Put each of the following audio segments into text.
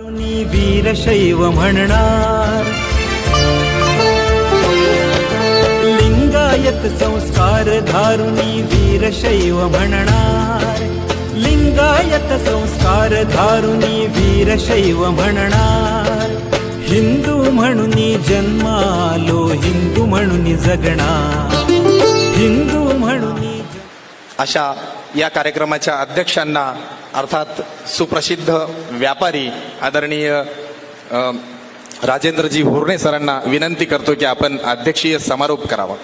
वीरशैव म्हणणार. लिंगायत संस्कार धारुणी वीरशैव म्हणणार. लिंगायत संस्कार धारुणी वीरशैव म्हणणार. हिंदू म्हणून जन्मालो हिंदू म्हणून जगणार. हिंदू म्हणून अशा या कार्यक्रमाच्या अध्यक्षांना अर्थात सुप्रसिद्ध व्यापारी आदरणीय राजेंद्रजी हुर्णे सरांना विनंती करतो की आपण अध्यक्षीय समारोप करावा.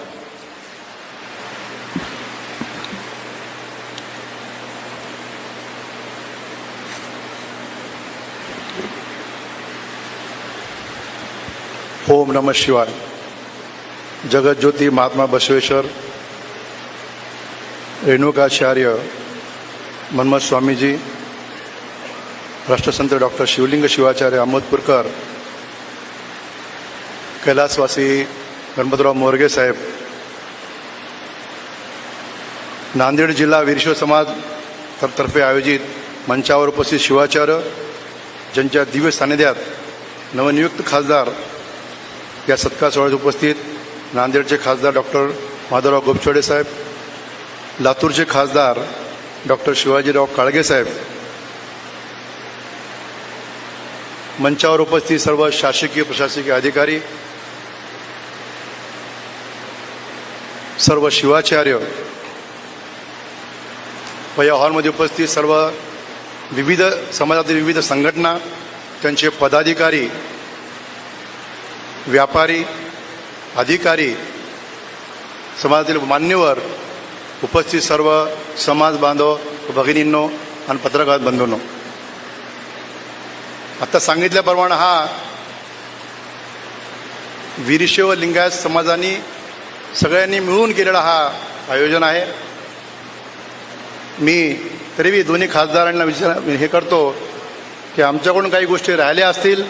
ओम नम शिवाय. जगज्योती महात्मा बसवेश्वर रेणुकाचार्य मन्मथ स्वामीजी राष्ट्रसंत डॉक्टर शिवलिंग शिवाचार्य अहमदपूरकर कैलासवासी गणपतराव मोरगे साहेब नांदेड जिल्हा वीरशैव समाज तर्फे आयोजित मंचावर उपस्थित शिवाचार्य ज्यांच्या दिव्य सानिध्यात नवनियुक्त खासदार या सत्कार सोहळ्यात उपस्थित नांदेडचे खासदार डॉक्टर माधवराव गोपछोडे साहेब लातूरचे खासदार डॉक्टर शिवाजीराव काळगेसाहेब मंचावर उपस्थित सर्व शासकीय प्रशासकीय अधिकारी सर्व शिवाचार्य व या हॉलमध्ये उपस्थित सर्व विविध समाजातील विविध संघटना त्यांचे पदाधिकारी व्यापारी अधिकारी समाजातील मान्यवर उपस्थित सर्व समाज बांधव भगिनींनो आणि पत्रकार बंधूंनो. आता सांगितल्याप्रमाणे हा वीरशैव लिंगायत समाजाने सगळ्यांनी मिळून केलेला हा आयोजन आहे. मी तरीबी दोन्ही खासदारांना विचार हे करतो की आमच्याकडून काही गोष्टी राहिल्या असतील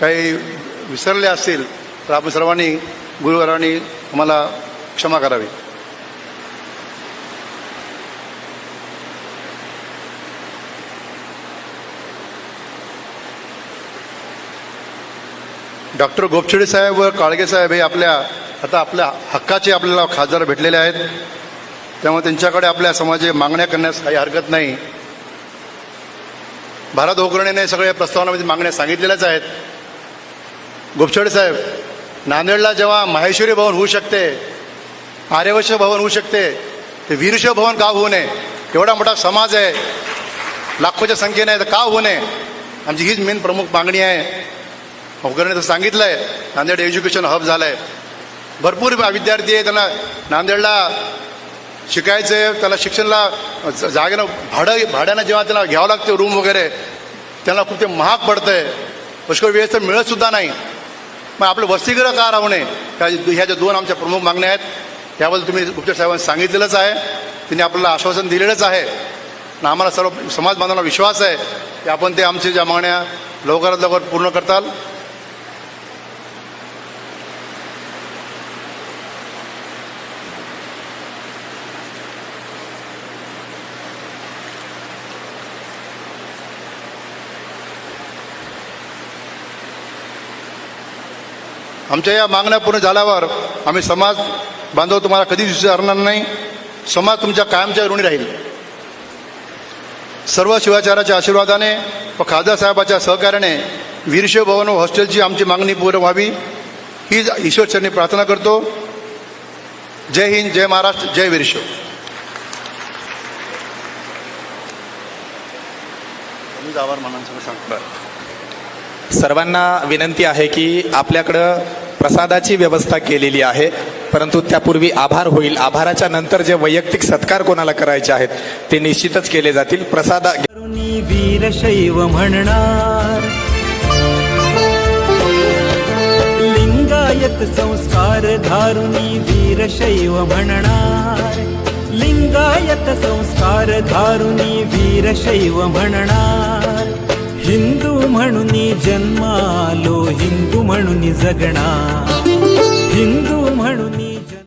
काही विसरले असतील तर आपण सर्वांनी गुरुवारांनी आम्हाला क्षमा करावी. डॉक्टर गोपछडे साहेब व काळगे साहेब हे आपल्या आता आपल्या हक्काचे आपल्याला खासदार भेटलेले आहेत. त्यामुळे त्यांच्याकडे आपल्या समाजाची मागण्या करण्यास काही हरकत नाही. भारत ओकरणेने सगळ्या प्रस्तावनामध्ये मागण्या सांगितलेल्याच आहेत. गोपछडे साहेब नांदेडला जेव्हा माहेश्वरी भवन होऊ शकते आर्यवश्य भवन होऊ शकते ते वीरशैव भवन का होऊ नये? एवढा मोठा समाज आहे. लाखोच्या संख्येने तर का होऊ नये? आमची हीच मेन प्रमुख मागणी आहे. तर सांगितलं आहे. नांदेड एज्युकेशन हब झालं आहे भरपूर विद्यार्थी आहे त्यांना नांदेडला शिकायचं आहे त्याला शिक्षणाला जागेनं भाडं भाड्यानं जेव्हा त्यांना घ्यावं लागतं रूम वगैरे त्यांना खूप ते महाग पडतं आहे पुष्कळ वेळेस तर मिळतसुद्धा नाही. मग आपलं वसतिगृह का राहू नये? त्या ह्या ज्या दोन आमच्या प्रमुख मागण्या आहेत त्याबद्दल तुम्ही गुप्ते साहेबांनी सांगितलेलंच आहे. त्यांनी आपल्याला आश्वासन दिलेलंच आहे. आणि आम्हाला सर्व समाज बांधवांना विश्वास आहे की आपण ते आमच्या ज्या मागण्या लवकरात लवकर पूर्ण करताल. आमच्या या मागण्या पूर्ण झाल्यावर आम्ही समाज बांधव तुम्हाला कधीच विचारणार नाही. समाज तुमच्या कायमच्या ऋणी राहील. सर्व शिवाचाराच्या आशीर्वादाने व खासदार साहेबाच्या सहकार्याने वीरशैव भवन व हॉस्टेलची आमची मागणी पूर्ण व्हावी. ही ईश्वरचरणी प्रार्थना करतो. जय हिंद जय महाराष्ट्र जय वीरशैव आभार सर्वांना विनंती आहे की आपल्याकडं प्रसादाची व्यवस्था केलेली आहे. परंतु त्यापूर्वी आभार होईल. आभाराच्या नंतर जे वैयक्तिक सत्कार कोणाला करायचे आहेत ते निश्चितच केले जातील. प्रसादा करुणी वीरशैव म्हणणार. लिंगायत संस्कार धारुनी वीरशैव म्हणणार. लिंगायत संस्कार धारुनी वीरशैव म्हणणार. हिंदू म्हणून जन्मालो हिंदू म्हणून जगणार हिंदू म्हणून